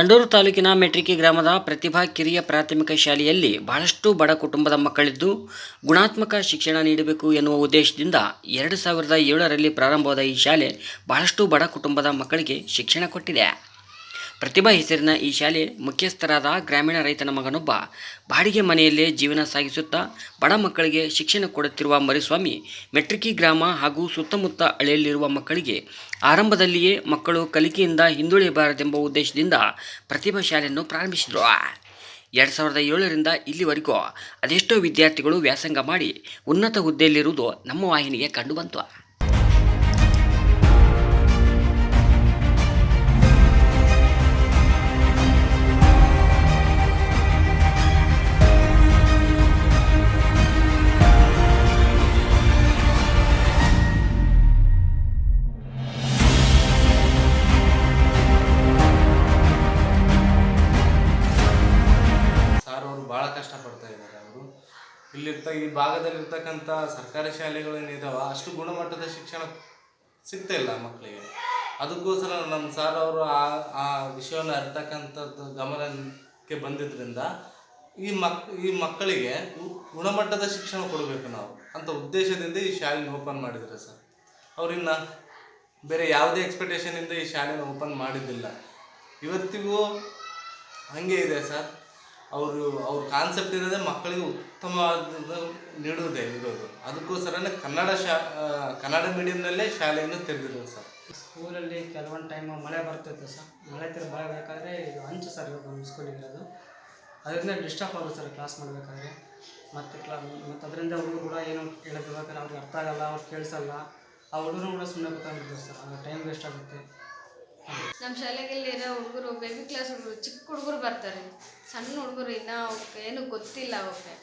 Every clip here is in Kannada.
ಸಂಡೂರು ತಾಲೂಕಿನ ಮೆಟ್ರಿಕಿ ಗ್ರಾಮದ ಪ್ರತಿಭಾ ಕಿರಿಯ ಪ್ರಾಥಮಿಕ ಶಾಲೆಯಲ್ಲಿ ಬಹಳಷ್ಟು ಬಡ ಕುಟುಂಬದ ಮಕ್ಕಳಿದ್ದು ಗುಣಾತ್ಮಕ ಶಿಕ್ಷಣ ನೀಡಬೇಕು ಎನ್ನುವ ಉದ್ದೇಶದಿಂದ ಎರಡು ಸಾವಿರದ ಏಳರಲ್ಲಿ ಪ್ರಾರಂಭವಾದ ಈ ಶಾಲೆ ಬಹಳಷ್ಟು ಬಡ ಕುಟುಂಬದ ಮಕ್ಕಳಿಗೆ ಶಿಕ್ಷಣ ಕೊಟ್ಟಿದೆ. ಪ್ರತಿಭಾ ಹೆಸರಿನ ಈ ಶಾಲೆ ಮುಖ್ಯಸ್ಥರಾದ ಗ್ರಾಮೀಣ ರೈತನ ಮಗನೊಬ್ಬ. ಬಾಡಿಗೆ ಮನೆಯಲ್ಲೇ ಜೀವನ ಸಾಗಿಸುತ್ತಾ ಬಡ ಮಕ್ಕಳಿಗೆ ಶಿಕ್ಷಣ ಕೊಡುತ್ತಿರುವ ಮರಿಸ್ವಾಮಿ, ಮೆಟ್ರಿಕಿ ಗ್ರಾಮ ಹಾಗೂ ಸುತ್ತಮುತ್ತ ಹಳ್ಳಿಯಲ್ಲಿರುವ ಮಕ್ಕಳಿಗೆ ಆರಂಭದಲ್ಲಿಯೇ ಮಕ್ಕಳು ಕಲಿಕೆಯಿಂದ ಹಿಂದುಳಿಯಬಾರದೆಂಬ ಉದ್ದೇಶದಿಂದ ಪ್ರತಿಭಾ ಶಾಲೆಯನ್ನು ಪ್ರಾರಂಭಿಸಿದರು. ಎರಡು ಸಾವಿರದ ಏಳರಿಂದ ಇಲ್ಲಿವರೆಗೂ ಅದೆಷ್ಟೋ ವಿದ್ಯಾರ್ಥಿಗಳು ವ್ಯಾಸಂಗ ಮಾಡಿ ಉನ್ನತ ಹುದ್ದೆಯಲ್ಲಿರುವುದು ನಮ್ಮ ವಾಹಿನಿಗೆ ಕಂಡುಬಂತು. ಭಾಗದಲ್ಲಿರ್ತಕ್ಕಂಥ ಸರ್ಕಾರಿ ಶಾಲೆಗಳು ಏನಿದಾವ, ಅಷ್ಟು ಗುಣಮಟ್ಟದ ಶಿಕ್ಷಣ ಸಿಗ್ತಾ ಇಲ್ಲ ಮಕ್ಕಳಿಗೆ ಅದಕ್ಕೋಸ್ಕರ ನಮ್ಮ ಸಾರ್ ಅವರು ಆ ಆ ವಿಷಯವನ್ನು ಅರಿತಕ್ಕಂಥದ್ದು ಗಮನಕ್ಕೆ ಬಂದಿದ್ದರಿಂದ ಈ ಮಕ್, ಈ ಮಕ್ಕಳಿಗೆ ಗುಣಮಟ್ಟದ ಶಿಕ್ಷಣ ಕೊಡಬೇಕು ನಾವು ಅಂತ ಉದ್ದೇಶದಿಂದ ಈ ಶಾಲೆನ ಓಪನ್ ಮಾಡಿದ್ರೆ ಸರ್ ಅವರಿನ್ನ ಬೇರೆ ಯಾವುದೇ ಎಕ್ಸ್ಪೆಕ್ಟೇಷನಿಂದ ಈ ಶಾಲೆನ ಓಪನ್ ಮಾಡಿದ್ದಿಲ್ಲ. ಇವತ್ತಿಗೂ ಹಂಗೆ ಇದೆ ಸರ್ ಅವರು, ಅವ್ರ ಕಾನ್ಸೆಪ್ಟ್ ಇರೋದೇ ಮಕ್ಕಳಿಗೆ ಉತ್ತಮವಾದದ್ದು ನೀಡುವುದೇ ಇರೋದು. ಅದಕ್ಕೋಸ್ಕರನೇ ಕನ್ನಡ ಶಾ ಕನ್ನಡ ಮೀಡಿಯಂನಲ್ಲೇ ಶಾಲೆಯನ್ನು ತೆರೆದಿರೋದು ಸರ್. ಸ್ಕೂಲಲ್ಲಿ ಕೆಲವೊಂದು ಟೈಮ್ ಮಳೆ ಬರ್ತಿತ್ತು ಸರ್. ಮಳೆ ತರ ಬರಬೇಕಾದ್ರೆ ಇದು ಹಂಚು ಸರ್ ಇವಾಗ ನಮ್ಮ ಸ್ಕೂಲಿಗೆ ಇರೋದು. ಅದರಿಂದ ಡಿಸ್ಟರ್ಬ್ ಆಗುತ್ತೆ ಸರ್ ಕ್ಲಾಸ್ ಮಾಡಬೇಕಾದ್ರೆ. ಮತ್ತು ಕ್ಲಾ, ಮತ್ತು ಅದರಿಂದ ಅವರು ಕೂಡ ಏನು ಹೇಳಬೇಕಾದ್ರೆ ಅವ್ರಿಗೆ ಅರ್ಥ ಆಗಲ್ಲ, ಅವ್ರು ಕೇಳಿಸಲ್ಲ. ಆ ಹುಡುಗರು ಕೂಡ ಸುಮ್ಮನೆ ಗೊತ್ತಾಗ್ಬಿಡ್ತಾರೆ ಸರ್. ಆಗ ಟೈಮ್ ವೇಸ್ಟ್ ಆಗುತ್ತೆ. ನಮ್ಮ ಶಾಲೆಗಲ್ಲಿರೋ ಹುಡುಗರು ಬೇಬಿ ಕ್ಲಾಸ್ ಹುಡುಗರು ಚಿಕ್ಕ ಹುಡುಗರು ಬರ್ತಾರೆ. ಸಣ್ಣ ಹುಡುಗರು ಇನ್ನೂ ಅವಕ್ಕೆ ಏನು ಗೊತ್ತಿಲ್ಲ ಅವಕ್ಕೆ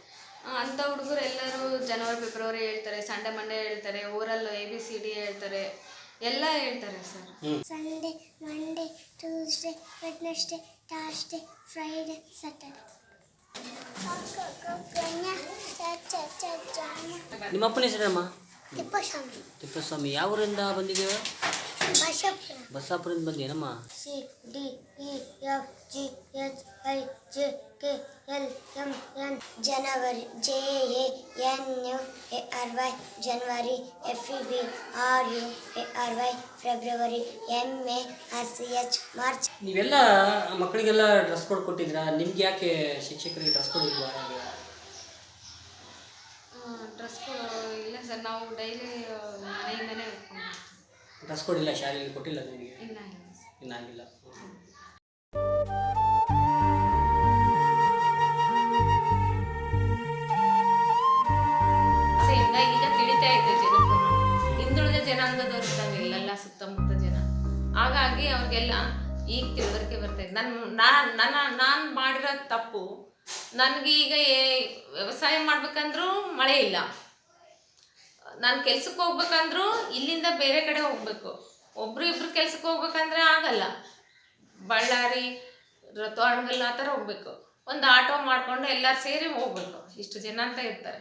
ಅಂಥ ಹುಡುಗರು ಎಲ್ಲರೂ ಜನವರಿ ಫೆಬ್ರವರಿ ಹೇಳ್ತಾರೆ ಸಂಡೆ ಮಂಡೇ ಹೇಳ್ತಾರೆ ಊರಲ್ಲೂ ಎ ಬಿ ಸಿ ಡಿ ಹೇಳ್ತಾರೆ ಎಲ್ಲ ಹೇಳ್ತಾರೆ sir. Sunday Monday Tuesday Wednesday Thursday Friday Saturday ನಿಮ್ಮ ಅಪ್ಪನ ಹೆಸರಮ್ಮ ತಿಪ್ಪಸ್ವಾಮಿ. ತಿಪ್ಪಸ್ವಾಮಿ. ಯಾವ ಊರಿಂದ ಬಂದಿದ್ದೇವೆ ಬಸ್ಸಾಪುರದಿಂದ ಬಂದೇನಮ್ಮ C D E F G H I J K L M N January J A N U A R Y January F E B R U A R Y February M A R C H March. ನೀವೆಲ್ಲ ಮಕ್ಕಳಿಗೆಲ್ಲ ಡ್ರೆಸ್ ಕೋಡ್ ಕೊಟ್ಟಿದ್ರಾ ನಿಮ್ಗೆ ಯಾಕೆ ಶಿಕ್ಷಕರಿಗೆ ಡ್ರೆಸ್ ಕೋಡ್ ಇಲ್ವಾ? ಡ್ರೆಸ್ ಕೋಡ್ ಇಲ್ಲ ಸರ್. ನಾವು ಡೈಲಿ ಕೋಡ್ ಶಾಲೆಯಲ್ಲಿ ಕೊಟ್ಟಿಲ್ಲ ನಿಮಗೆ. ಇನ್ನಾಗಿಲ್ಲ ಈಗ ತಿಳಿತಾ ಇದೆ ಜನಕ್ಕೂ. ಹಿಂದುಳಿದ ಜನಾಂಗದವ್ರು ಇದ್ದಾವೆ ಇಲ್ಲೆಲ್ಲ ಸುತ್ತಮುತ್ತ ಜನ. ಹಾಗಾಗಿ ಅವ್ರಿಗೆಲ್ಲ ಈಗ ತಿಳುವಳಿಕೆ ಬರ್ತಾ ಇದೆ. ನನ್ನ ನಾನು ನನ್ನ ನಾನು ಮಾಡಿರೋ ತಪ್ಪು ನನಗೆ ಈಗ ಏ- ವ್ಯವಸಾಯ ಮಾಡ್ಬೇಕಂದ್ರೂ ಮಳೆ ಇಲ್ಲ. ನಾನು ಕೆಲ್ಸಕ್ಕೆ ಹೋಗ್ಬೇಕಂದ್ರೂ ಇಲ್ಲಿಂದ ಬೇರೆ ಕಡೆ ಹೋಗ್ಬೇಕು. ಒಬ್ರು ಇಬ್ರು ಕೆಲ್ಸಕ್ಕೆ ಹೋಗ್ಬೇಕಂದ್ರೆ ಆಗಲ್ಲ. ಬಳ್ಳಾರಿ ರತವಾಣಗಲ್ ಆ ಥರ ಹೋಗ್ಬೇಕು. ಒಂದು ಆಟೋ ಮಾಡಿಕೊಂಡು ಎಲ್ಲರೂ ಸೇರಿ ಹೋಗ್ಬೇಕು. ಇಷ್ಟು ಜನ ಅಂತ ಇರ್ತಾರೆ.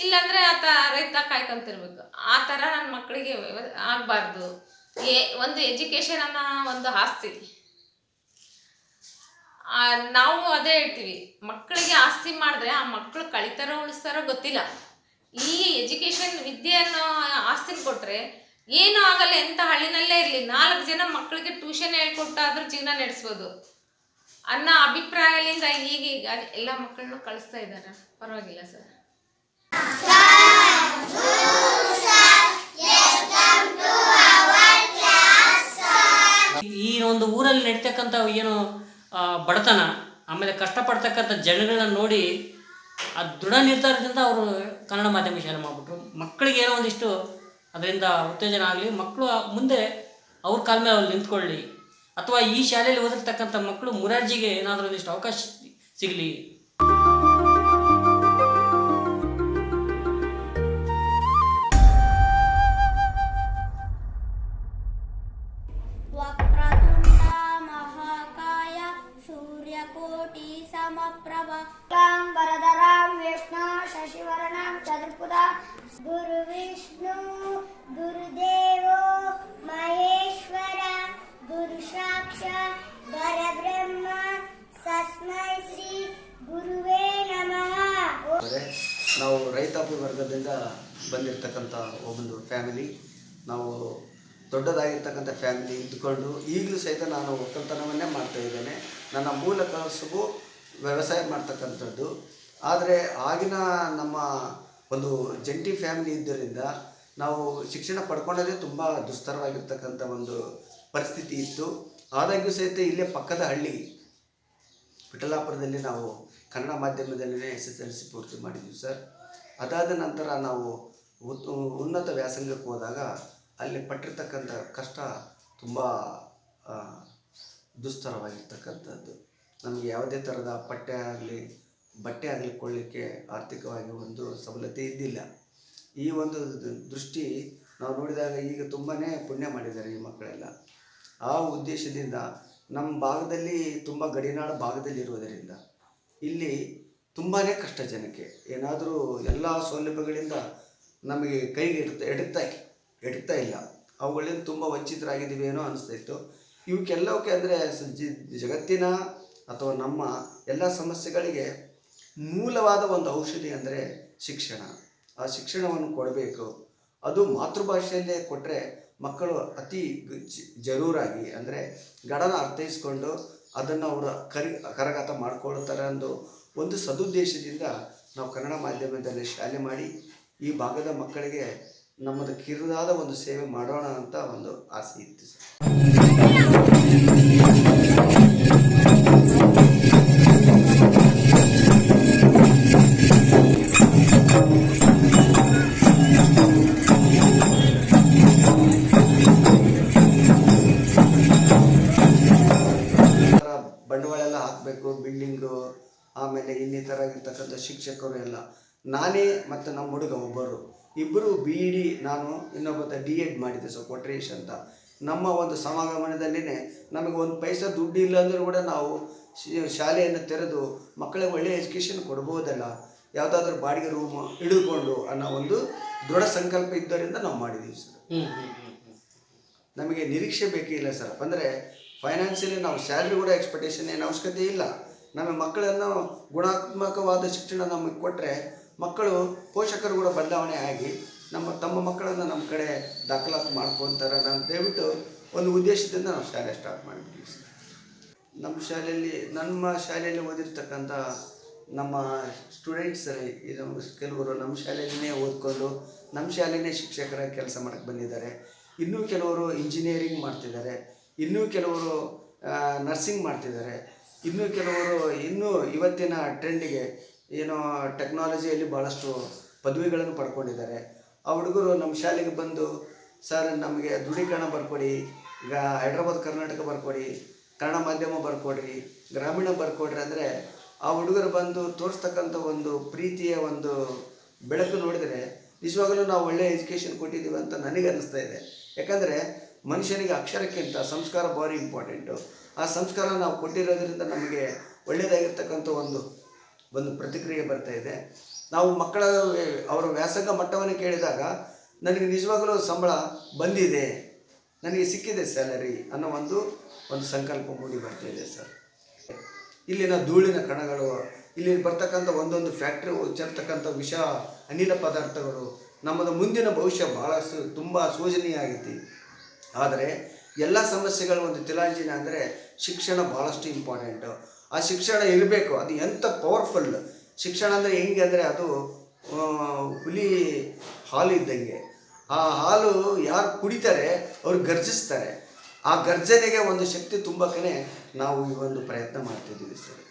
ಇಲ್ಲಾಂದ್ರೆ ಆತ ರೈತ ಕಾಯ್ಕೊಂತಿರ್ಬೇಕು. ಆ ಥರ ನನ್ನ ಮಕ್ಕಳಿಗೆ ಆಗಬಾರ್ದು. ಏ ಒಂದು ಎಜುಕೇಷನ್ ಅನ್ನೋ ಒಂದು ಆಸ್ತಿ. ನಾವು ಅದೇ ಹೇಳ್ತೀವಿ. ಮಕ್ಕಳಿಗೆ ಆಸ್ತಿ ಮಾಡಿದ್ರೆ ಆ ಮಕ್ಕಳು ಕಳಿತಾರೋ ಉಳಿಸ್ತಾರೋ ಗೊತ್ತಿಲ್ಲ. ಈ ಎಜುಕೇಶನ್ ವಿದ್ಯೆ ಅನ್ನೋ ಆಸ್ತಿನ ಕೊಟ್ರೆ ಏನೂ ಆಗಲ್ಲ, ಎಂಥ ಹಳ್ಳಿನಲ್ಲೇ ಇರಲಿ. ನಾಲ್ಕು ಜನ ಮಕ್ಕಳಿಗೆ ಟ್ಯೂಷನ್ ಹೇಳ್ಕೊಟ್ಟಾದ್ರೂ ಜೀವನ ನಡೆಸ್ಬೋದು. ಅನ್ನೋ ಅಭಿಪ್ರಾಯದಿಂದ ಈಗೀಗ ಎಲ್ಲ ಮಕ್ಕಳನ್ನು ಕಳಿಸ್ತಾ ಇದ್ದಾರೆ. ಪರವಾಗಿಲ್ಲ ಸರ್. ಈ ಒಂದು ಊರಲ್ಲಿ ನಡೀತಕ್ಕಂಥ ಏನು ಬಡತನ, ಆಮೇಲೆ ಕಷ್ಟಪಡ್ತಕ್ಕಂಥ ಜನಗಳನ್ನ ನೋಡಿ ಆ ದೃಢ ನಿರ್ಧಾರದಿಂದ ಅವರು ಕನ್ನಡ ಮಾಧ್ಯಮ ಶಾಲೆ ಮಾಡಿಬಿಟ್ರು. ಮಕ್ಕಳಿಗೆ ಏನೋ ಒಂದಿಷ್ಟು ಅದರಿಂದ ಉತ್ತೇಜನ ಆಗಲಿ, ಮಕ್ಕಳು ಮುಂದೆ ಅವ್ರ ಕಾಲ ಮೇಲೆ ಅವ್ರು ನಿಂತ್ಕೊಳ್ಳಿ. ಅಥವಾ ಈ ಶಾಲೆಯಲ್ಲಿ ಓದಿರ್ತಕ್ಕಂಥ ಮಕ್ಕಳು ಮುರಾರ್ಜಿಗೆ ಏನಾದರೂ ಒಂದಿಷ್ಟು ಅವಕಾಶ ಸಿಗಲಿ. ನಾವು ರೈತಾಪಿ ವರ್ಗದಿಂದ ಬಂದಿರತಕ್ಕಂಥ ಒಂದು ಫ್ಯಾಮಿಲಿ ನಾವು ದೊಡ್ಡದಾಗಿರ್ತಕ್ಕಂಥ ಫ್ಯಾಮಿಲಿ ಇದ್ದುಕೊಂಡು ಈಗಲೂ ಸಹಿತ ನಾನು ಒಕ್ಕಲ್ತನವನ್ನೇ ಮಾಡ್ತಾ ಇದ್ದೇನೆ. ನನ್ನ ಮೂಲ ಕಸುಬು ವ್ಯವಸಾಯ ಮಾಡ್ತಕ್ಕಂಥದ್ದು. ಆದರೆ ಆಗಿನ ನಮ್ಮ ಒಂದು ಜಂಟಿ ಫ್ಯಾಮಿಲಿ ಇದ್ದರಿಂದ ನಾವು ಶಿಕ್ಷಣ ಪಡ್ಕೊಳ್ಳೋದೇ ತುಂಬ ದುಸ್ತರವಾಗಿರ್ತಕ್ಕಂಥ ಒಂದು ಪರಿಸ್ಥಿತಿ ಇತ್ತು. ಆದಾಗ್ಯೂ ಸಹಿತ ಇಲ್ಲೇ ಪಕ್ಕದ ಹಳ್ಳಿ, ವಿಠಲಾಪುರದಲ್ಲಿ ನಾವು ಕನ್ನಡ ಮಾಧ್ಯಮದಲ್ಲೇ ಎಸ್ ಎಸ್ ಎಲ್ ಸಿ ಪೂರ್ತಿ ಮಾಡಿದ್ವಿ ಸರ್. ಅದಾದ ನಂತರ ನಾವು ಉನ್ನತ ವ್ಯಾಸಂಗಕ್ಕೆ ಹೋದಾಗ ಅಲ್ಲಿ ಪಟ್ಟಿರ್ತಕ್ಕಂಥ ಕಷ್ಟ ತುಂಬ ದುಸ್ತರವಾಗಿರ್ತಕ್ಕಂಥದ್ದು. ನಮಗೆ ಯಾವುದೇ ಥರದ ಪಠ್ಯ ಆಗಲಿ, ಬಟ್ಟೆ ಆಗಲಿ ಕೊಳ್ಳಿಕ್ಕೆ ಆರ್ಥಿಕವಾಗಿ ಒಂದು ಸಬಲತೆ ಇದ್ದಿಲ್ಲ. ಈ ಒಂದು ದೃಷ್ಟಿ ನಾವು ನೋಡಿದಾಗ ಈಗ ತುಂಬಾ ಪುಣ್ಯ ಮಾಡಿದ್ದಾರೆ ಈ ಮಕ್ಕಳೆಲ್ಲ. ಆ ಉದ್ದೇಶದಿಂದ ನಮ್ಮ ಭಾಗದಲ್ಲಿ ತುಂಬ ಗಡಿನಾಡು ಭಾಗದಲ್ಲಿರುವುದರಿಂದ ಇಲ್ಲಿ ತುಂಬಾ ಕಷ್ಟ ಜನಕ್ಕೆ. ಏನಾದರೂ ಎಲ್ಲ ಸೌಲಭ್ಯಗಳಿಂದ ನಮಗೆ ಕೈಗೆ ಎಡ್ತಾ ಎಡುತ್ತಾ ಎಡುತ್ತಾ ಇಲ್ಲ. ಅವುಗಳಿಂದ ತುಂಬ ವಂಚಿತರಾಗಿದ್ದೀವಿ ಏನೋ ಅನಿಸ್ತಾ ಇತ್ತು. ಇವಕ್ಕೆಲ್ಲವಕ್ಕೆ ಅಂದರೆ ಜಗತ್ತಿನ ಅಥವಾ ನಮ್ಮ ಎಲ್ಲ ಸಮಸ್ಯೆಗಳಿಗೆ ಮೂಲವಾದ ಒಂದು ಔಷಧಿ ಅಂದರೆ ಶಿಕ್ಷಣ. ಆ ಶಿಕ್ಷಣವನ್ನು ಕೊಡಬೇಕು. ಅದು ಮಾತೃಭಾಷೆಯಲ್ಲೇ ಕೊಟ್ಟರೆ ಮಕ್ಕಳು ಅತಿ ಜರೂರಾಗಿ ಅಂದರೆ ಗಡನ ಅರ್ಥೈಸ್ಕೊಂಡು ಅದನ್ನು ಅವರು ಕರಿ, ಕರಗತ ಮಾಡ್ಕೊಳ್ತಾರೆ ಅನ್ನೋ ಒಂದು ಸದುದ್ದೇಶದಿಂದ ನಾವು ಕನ್ನಡ ಮಾಧ್ಯಮದಲ್ಲಿ ಶಾಲೆ ಮಾಡಿ, ಈ ಭಾಗದ ಮಕ್ಕಳಿಗೆ ನಮ್ಮದು ಕಿರಿದಾದ ಒಂದು ಸೇವೆ ಮಾಡೋಣ ಅಂತ ಒಂದು ಆಸೆ ಇತ್ತು ಸರ್. ಶಿಕ್ಷಕರು ಎಲ್ಲ. ನಾನೇ ಮತ್ತು ನಮ್ಮ ಹುಡುಗ ಒಬ್ಬರು. ಇಬ್ಬರು ಬಿ ಇ ಡಿ ನಾನು ಇನ್ನೊಬ್ಬ ಡಿ ಎಡ್ ಮಾಡಿದ್ದೆ ಸೊ ಕೊಟ್ರೇಶ್ ಅಂತ. ನಮ್ಮ ಒಂದು ಸಮಾಗಮನದಲ್ಲಿನೇ ನಮಗೆ ಒಂದು ಪೈಸಾ ದುಡ್ಡು ಇಲ್ಲ ಅಂದರೂ ಕೂಡ ನಾವು ಶಾಲೆಯನ್ನು ತೆರೆದು ಮಕ್ಕಳಿಗೆ ಒಳ್ಳೆಯ ಎಜುಕೇಷನ್ ಕೊಡ್ಬೋದಲ್ಲ. ಯಾವುದಾದ್ರೂ ಬಾಡಿಗೆ ರೂಮ್ ಹಿಡಿದುಕೊಂಡು ಅನ್ನೋ ಒಂದು ದೃಢ ಸಂಕಲ್ಪ ಇದ್ದರಿಂದ ನಾವು ಮಾಡಿದ್ದೀವಿ ಸರ್. ನಮಗೆ ನಿರೀಕ್ಷೆ ಬೇಕೇ ಇಲ್ಲ ಸರ್. ಅಂದರೆ ಫೈನಾನ್ಷಿಯಲಿ ನಾವು ಸ್ಯಾಲ್ರಿ ಕೂಡ ಎಕ್ಸ್ಪೆಕ್ಟೇಷನ್ ಏನು ಅವಶ್ಯಕತೆ ಇಲ್ಲ. ನಮ್ಮ ಮಕ್ಕಳನ್ನು ಗುಣಾತ್ಮಕವಾದ ಶಿಕ್ಷಣ ನಮಗೆ ಕೊಟ್ಟರೆ ಮಕ್ಕಳು ಪೋಷಕರು ಕೂಡ ಬದಲಾವಣೆ ಆಗಿ ನಮ್ಮ ತಮ್ಮ ಮಕ್ಕಳನ್ನು ನಮ್ಮ ಕಡೆ ದಾಖಲಾತಿ ಮಾಡ್ಕೊತಾರೆ ನಾನು ದಯವಿಟ್ಟು ಒಂದು ಉದ್ದೇಶದಿಂದ ನಾವು ಶಾಲೆ ಸ್ಟಾರ್ಟ್ ಮಾಡಿಬಿಟ್ಟಿವಿ ನಮ್ಮ ಶಾಲೆಯಲ್ಲಿ ನಮ್ಮ ಶಾಲೆಯಲ್ಲಿ ಓದಿರ್ತಕ್ಕಂಥ ನಮ್ಮ ಸ್ಟೂಡೆಂಟ್ಸ್ ಇದು ಕೆಲವರು ನಮ್ಮ ಶಾಲೆಯಲ್ಲೇ ಓದ್ಕೊಂಡು, ನಮ್ಮ ಶಾಲೆಯೇ ಶಿಕ್ಷಕರ ಕೆಲಸ ಮಾಡಕ್ಕೆ ಬಂದಿದ್ದಾರೆ. ಇನ್ನೂ ಕೆಲವರು ಇಂಜಿನಿಯರಿಂಗ್ ಮಾಡ್ತಿದ್ದಾರೆ. ಇನ್ನೂ ಕೆಲವರು ನರ್ಸಿಂಗ್ ಮಾಡ್ತಿದ್ದಾರೆ. ಇನ್ನೂ ಕೆಲವರು ಇನ್ನೂ ಇವತ್ತಿನ ಟ್ರೆಂಡಿಗೆ ಏನೋ ಟೆಕ್ನಾಲಜಿಯಲ್ಲಿ ಭಾಳಷ್ಟು ಪದವಿಗಳನ್ನು ಪಡ್ಕೊಂಡಿದ್ದಾರೆ. ಆ ಹುಡುಗರು ನಮ್ಮ ಶಾಲೆಗೆ ಬಂದು, ಸರ್, ನಮಗೆ ದೃಢೀಕರಣ ಬರ್ಕೊಡಿ, ಈಗ ಹೈದ್ರಾಬಾದ್ ಕರ್ನಾಟಕ ಬರ್ಕೊಡಿ, ಕನ್ನಡ ಮಾಧ್ಯಮ ಬರ್ಕೊಡ್ರಿ, ಗ್ರಾಮೀಣ ಬರ್ಕೊಡ್ರಿ ಅಂದರೆ ಆ ಹುಡುಗರು ಬಂದು ತೋರಿಸ್ತಕ್ಕಂಥ ಒಂದು ಪ್ರೀತಿಯ ಒಂದು ಬೆಳಕು ನೋಡಿದರೆ ನಿಜವಾಗಲೂ ನಾವು ಒಳ್ಳೆಯ ಎಜುಕೇಷನ್ ಕೊಟ್ಟಿದ್ದೀವಿ ಅಂತ ನನಗೆ ಅನ್ನಿಸ್ತಾ ಇದೆ. ಯಾಕಂದರೆ ಮನುಷ್ಯನಿಗೆ ಅಕ್ಷರಕ್ಕಿಂತ ಸಂಸ್ಕಾರ ಭಾರಿ ಇಂಪಾರ್ಟೆಂಟು ಆ ಸಂಸ್ಕಾರ ನಾವು ಕೊಟ್ಟಿರೋದ್ರಿಂದ ನಮಗೆ ಒಳ್ಳೆಯದಾಗಿರ್ತಕ್ಕಂಥ ಒಂದು ಒಂದು ಪ್ರತಿಕ್ರಿಯೆ ಬರ್ತಾ ಇದೆ. ನಾವು ಮಕ್ಕಳ, ಅವರ ವ್ಯಾಸಂಗ ಮಟ್ಟವನ್ನು ಕೇಳಿದಾಗ ನನಗೆ ನಿಜವಾಗಲೂ ಸಂಬಳ ಬಂದಿದೆ. ನನಗೆ ಸಿಕ್ಕಿದೆ ಸ್ಯಾಲರಿ ಅನ್ನೋ ಒಂದು ಒಂದು ಸಂಕಲ್ಪ ಮೂಡಿ ಬರ್ತಾ ಇದೆ ಸರ್. ಇಲ್ಲಿನ ಧೂಳಿನ ಕಣಗಳು, ಇಲ್ಲಿ ಬರ್ತಕ್ಕಂಥ ಒಂದೊಂದು ಫ್ಯಾಕ್ಟ್ರಿ ಚೆಲ್ತಕ್ಕಂಥ ವಿಷ, ಅನಿಲ ಪದಾರ್ಥಗಳು ನಮ್ಮದು ಮುಂದಿನ ಭವಿಷ್ಯ ಭಾಳಷ್ಟು ತುಂಬ ಶೋಚನೀಯ ಆಗೈತಿ. ಆದರೆ ಎಲ್ಲ ಸಮಸ್ಯೆಗಳ ಒಂದು ತಿಲಾಂಜಿನ ಅಂದರೆ ಶಿಕ್ಷಣ ಭಾಳಷ್ಟು ಇಂಪಾರ್ಟೆಂಟು ಆ ಶಿಕ್ಷಣ ಇರಬೇಕು, ಅದು ಎಂಥ ಪವರ್ಫುಲ್ ಶಿಕ್ಷಣ ಅಂದರೆ ಹೆಂಗೆ ಅಂದರೆ ಅದು ಹುಲಿ ಹಾಲು ಇದ್ದಂಗೆ. ಆ ಹಾಲು ಯಾರು ಕುಡಿತಾರೆ, ಅವ್ರು ಗರ್ಜಿಸ್ತಾರೆ ಆ ಗರ್ಜನೆಗೆ ಒಂದು ಶಕ್ತಿ ತುಂಬಕ್ಕೇ ನಾವು ಈ ಒಂದು ಪ್ರಯತ್ನ ಮಾಡ್ತಿದ್ದೀವಿ ಸರ್.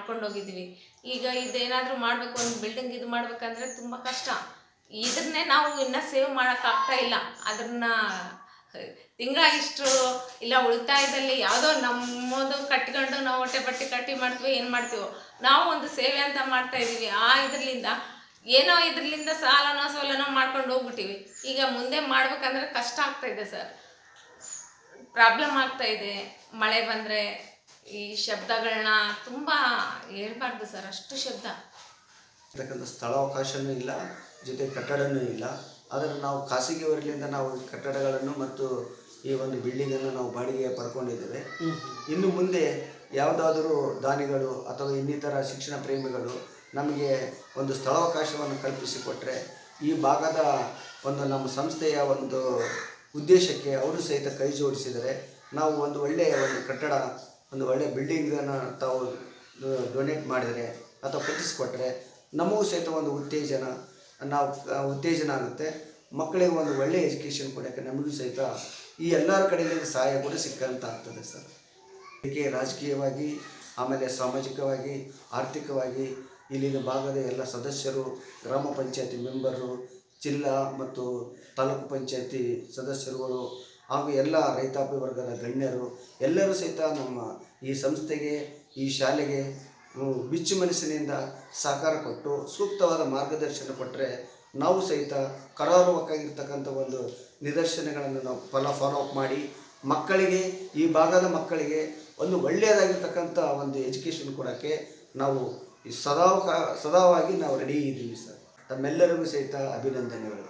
ಮಾಡ್ಕೊಂಡು ಹೋಗಿದ್ದೀವಿ ಈಗ ಇದೇನಾದರೂ ಮಾಡಬೇಕು, ಒಂದು ಬಿಲ್ಡಿಂಗ್ ಇದು ಮಾಡಬೇಕಂದ್ರೆ ತುಂಬ ಕಷ್ಟ. ಇದನ್ನೇ ನಾವು ಇನ್ನೂ ಸೇವ್ ಮಾಡೋಕ್ಕಾಗ್ತಾ ಇಲ್ಲ. ಅದನ್ನ ತಿಂಗಳ ಇಷ್ಟು ಇಲ್ಲ ಉಳಿತಾಯದಲ್ಲಿ ಯಾವುದೋ ನಮ್ಮದು ಕಟ್ಕೊಂಡು ನಾವು ಹೊಟ್ಟೆ ಬಟ್ಟೆ ಕಟ್ಟಿ ಮಾಡ್ತೀವಿ, ಏನು ಮಾಡ್ತೀವೋ. ನಾವು ಒಂದು ಸೇವೆ ಅಂತ ಮಾಡ್ತಾ ಇದ್ದೀವಿ. ಆ ಇದರಿಂದ ಏನೋ ಇದರಿಂದ ಸಾಲನೋ ಸೋಲನೋ ಮಾಡ್ಕೊಂಡು ಹೋಗ್ಬಿಟ್ಟಿವಿ. ಈಗ ಮುಂದೆ ಮಾಡ್ಬೇಕಂದ್ರೆ ಕಷ್ಟ ಆಗ್ತಾ ಇದೆ ಸರ್. ಪ್ರಾಬ್ಲಮ್ ಆಗ್ತಾ ಇದೆ. ಮಳೆ ಬಂದರೆ ಈ ಶಬ್ದಗಳನ್ನ ತುಂಬ ಹೇಳ್ಬಾರ್ದು ಸರ್ ಅಷ್ಟು ಶಬ್ದ. ಇರ್ತಕ್ಕಂಥ ಸ್ಥಳಾವಕಾಶನೂ ಇಲ್ಲ ಜೊತೆ ಕಟ್ಟಡನೂ ಇಲ್ಲ. ಆದರೆ ನಾವು ಖಾಸಗಿಯವರಿಂದ ನಾವು ಕಟ್ಟಡಗಳನ್ನು ಮತ್ತು ಈ ಒಂದು ಬಿಲ್ಡಿಂಗನ್ನು ನಾವು ಬಾಡಿಗೆ ಪಡ್ಕೊಂಡಿದ್ದೇವೆ. ಇನ್ನು ಮುಂದೆ ಯಾವುದಾದರೂ ದಾನಿಗಳು ಅಥವಾ ಇನ್ನಿತರ ಶಿಕ್ಷಣ ಪ್ರೇಮಿಗಳು ನಮಗೆ ಒಂದು ಸ್ಥಳಾವಕಾಶವನ್ನು ಕಲ್ಪಿಸಿಕೊಟ್ರೆ ಈ ಭಾಗದ ಒಂದು ನಮ್ಮ ಸಂಸ್ಥೆಯ ಒಂದು ಉದ್ದೇಶಕ್ಕೆ ಅವರು ಸಹಿತ ಕೈ ಜೋಡಿಸಿದರೆ ನಾವು ಒಂದು ಒಳ್ಳೆಯ ಒಂದು ಕಟ್ಟಡ ಒಂದು ಒಳ್ಳೆಯ ಬಿಲ್ಡಿಂಗನ್ನು ತಾವು ಡೊನೇಟ್ ಮಾಡಿದರೆ ಅಥವಾ ಕಟ್ಟಿಸ್ಕೊಟ್ರೆ ನಮಗೂ ಸಹಿತ ಒಂದು ಉತ್ತೇಜನ, ನಾವು ಉತ್ತೇಜನ ಆಗುತ್ತೆ. ಮಕ್ಕಳಿಗೆ ಒಂದು ಒಳ್ಳೆಯ ಎಜುಕೇಷನ್ ಕೊಡೋಕ್ಕೆ ನಮಗೂ ಸಹಿತ ಈ ಎಲ್ಲರ ಕಡೆಯಿಂದ ಸಹಾಯ ಕೂಡ ಸಿಕ್ಕಂತ ಆಗ್ತದೆ ಸರ್. ಇದಕ್ಕೆ ರಾಜಕೀಯವಾಗಿ, ಆಮೇಲೆ ಸಾಮಾಜಿಕವಾಗಿ, ಆರ್ಥಿಕವಾಗಿ ಇಲ್ಲಿನ ಭಾಗದ ಎಲ್ಲ ಸದಸ್ಯರು, ಗ್ರಾಮ ಪಂಚಾಯತಿ ಮೆಂಬರು ಜಿಲ್ಲಾ ಮತ್ತು ತಾಲೂಕು ಪಂಚಾಯತಿ ಸದಸ್ಯರುಗಳು ಹಾಗೂ ಎಲ್ಲ ರೈತಾಪಿ ವರ್ಗದ ಗಣ್ಯರು ಎಲ್ಲರೂ ಸಹಿತ ನಮ್ಮ ಈ ಸಂಸ್ಥೆಗೆ, ಈ ಶಾಲೆಗೆ ಬಿಚ್ಚು ಮನಸ್ಸಿನಿಂದ ಸಹಕಾರ ಕೊಟ್ಟು ಸೂಕ್ತವಾದ ಮಾರ್ಗದರ್ಶನ ಕೊಟ್ಟರೆ ನಾವು ಸಹಿತ ಕರಾರುವಕ್ಕಾಗಿರ್ತಕ್ಕಂಥ ಒಂದು ನಿದರ್ಶನಗಳನ್ನು ನಾವು ಫಲ ಫಾಲೋ ಅಪ್ ಮಾಡಿ ಮಕ್ಕಳಿಗೆ, ಈ ಭಾಗದ ಮಕ್ಕಳಿಗೆ ಒಂದು ಒಳ್ಳೆಯದಾಗಿರ್ತಕ್ಕಂಥ ಒಂದು ಎಜುಕೇಷನ್ ಕೊಡೋಕ್ಕೆ ನಾವು ಈ ಸದಾ, ಸದಾವಾಗಿ ನಾವು ರೆಡಿ ಇದ್ದೀವಿ ಸರ್. ತಮ್ಮೆಲ್ಲರಿಗೂ ಸಹಿತ ಅಭಿನಂದನೆಗಳು.